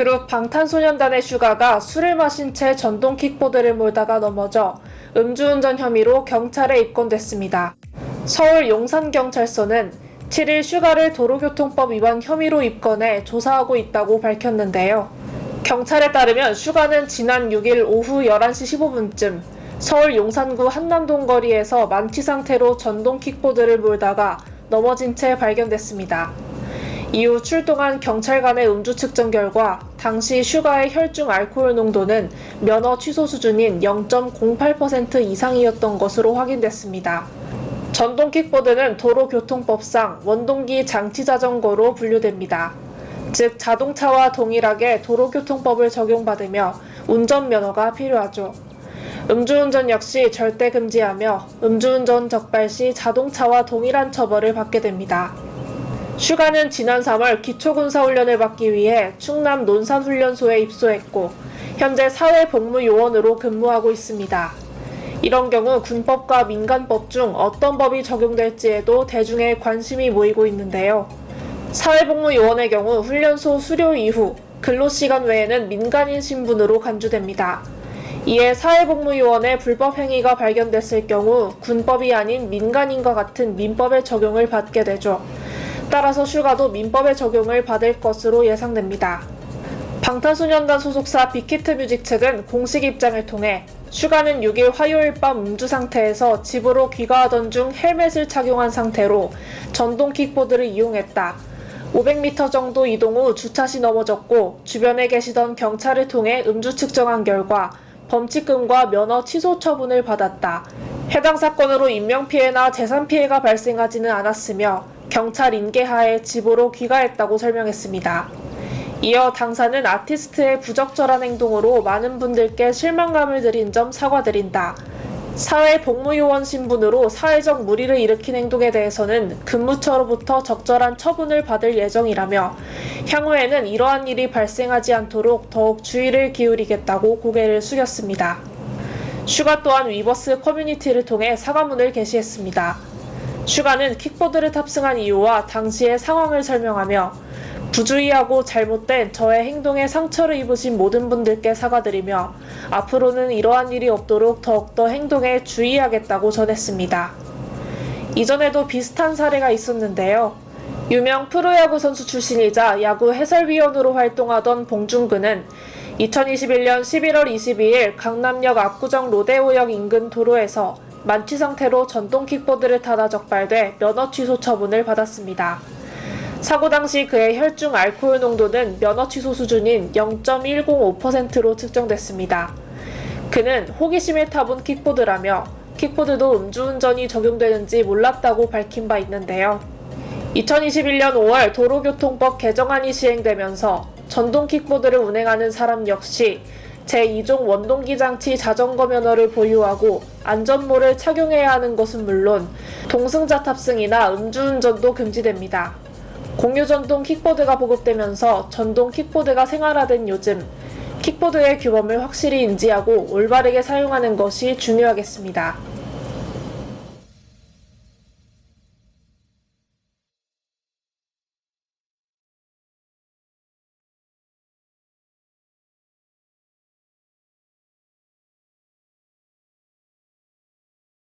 그룹 방탄소년단의 슈가가 술을 마신 채 전동 킥보드를 몰다가 넘어져 음주운전 혐의로 경찰에 입건됐습니다. 서울 용산경찰서는 7일 슈가를 도로교통법 위반 혐의로 입건해 조사하고 있다고 밝혔는데요. 경찰에 따르면 슈가는 지난 6일 오후 11시 15분쯤 서울 용산구 한남동 거리에서 만취 상태로 전동 킥보드를 몰다가 넘어진 채 발견됐습니다. 이후 출동한 경찰관의 음주 측정 결과 당시 슈가의 혈중 알코올 농도는 면허 취소 수준인 0.08% 이상이었던 것으로 확인됐습니다. 전동 킥보드는 도로교통법상 원동기 장치 자전거로 분류됩니다. 즉 자동차와 동일하게 도로교통법을 적용받으며 운전면허가 필요하죠. 음주운전 역시 절대 금지하며 음주운전 적발 시 자동차와 동일한 처벌을 받게 됩니다. 슈가는 지난 3월 기초군사훈련을 받기 위해 충남 논산훈련소에 입소했고 현재 사회복무요원으로 근무하고 있습니다. 이런 경우 군법과 민간법 중 어떤 법이 적용될지에도 대중의 관심이 모이고 있는데요. 사회복무요원의 경우 훈련소 수료 이후 근로시간 외에는 민간인 신분으로 간주됩니다. 이에 사회복무요원의 불법 행위가 발견됐을 경우 군법이 아닌 민간인과 같은 민법의 적용을 받게 되죠. 따라서 슈가도 민법의 적용을 받을 것으로 예상됩니다. 방탄소년단 소속사 빅히트 뮤직 측은 공식 입장을 통해 슈가는 6일 화요일 밤 음주 상태에서 집으로 귀가하던 중 헬멧을 착용한 상태로 전동 킥보드를 이용했다. 500m 정도 이동 후 주차시 넘어졌고 주변에 계시던 경찰을 통해 음주 측정한 결과 범칙금과 면허 취소 처분을 받았다. 해당 사건으로 인명피해나 재산피해가 발생하지는 않았으며 경찰 인계하에 집으로 귀가했다고 설명했습니다. 이어 당사는 아티스트의 부적절한 행동으로 많은 분들께 실망감을 드린 점 사과드린다. 사회 복무요원 신분으로 사회적 무리를 일으킨 행동에 대해서는 근무처로부터 적절한 처분을 받을 예정이라며 향후에는 이러한 일이 발생하지 않도록 더욱 주의를 기울이겠다고 고개를 숙였습니다. 슈가 또한 위버스 커뮤니티를 통해 사과문을 게시했습니다. 슈가는 킥보드를 탑승한 이유와 당시의 상황을 설명하며 부주의하고 잘못된 저의 행동에 상처를 입으신 모든 분들께 사과드리며 앞으로는 이러한 일이 없도록 더욱더 행동에 주의하겠다고 전했습니다. 이전에도 비슷한 사례가 있었는데요. 유명 프로야구 선수 출신이자 야구 해설위원으로 활동하던 봉준근은 2021년 11월 22일 강남역 압구정 로데오역 인근 도로에서 만취 상태로 전동 킥보드를 타다 적발돼 면허 취소 처분을 받았습니다. 사고 당시 그의 혈중 알코올 농도는 면허 취소 수준인 0.105%로 측정됐습니다. 그는 호기심에 타본 킥보드라며 킥보드도 음주운전이 적용되는지 몰랐다고 밝힌 바 있는데요. 2021년 5월 도로교통법 개정안이 시행되면서 전동 킥보드를 운행하는 사람 역시 제2종 원동기 장치 자전거 면허를 보유하고 안전모를 착용해야 하는 것은 물론 동승자 탑승이나 음주운전도 금지됩니다. 공유 전동 킥보드가 보급되면서 전동 킥보드가 생활화된 요즘 킥보드의 규범을 확실히 인지하고 올바르게 사용하는 것이 중요하겠습니다.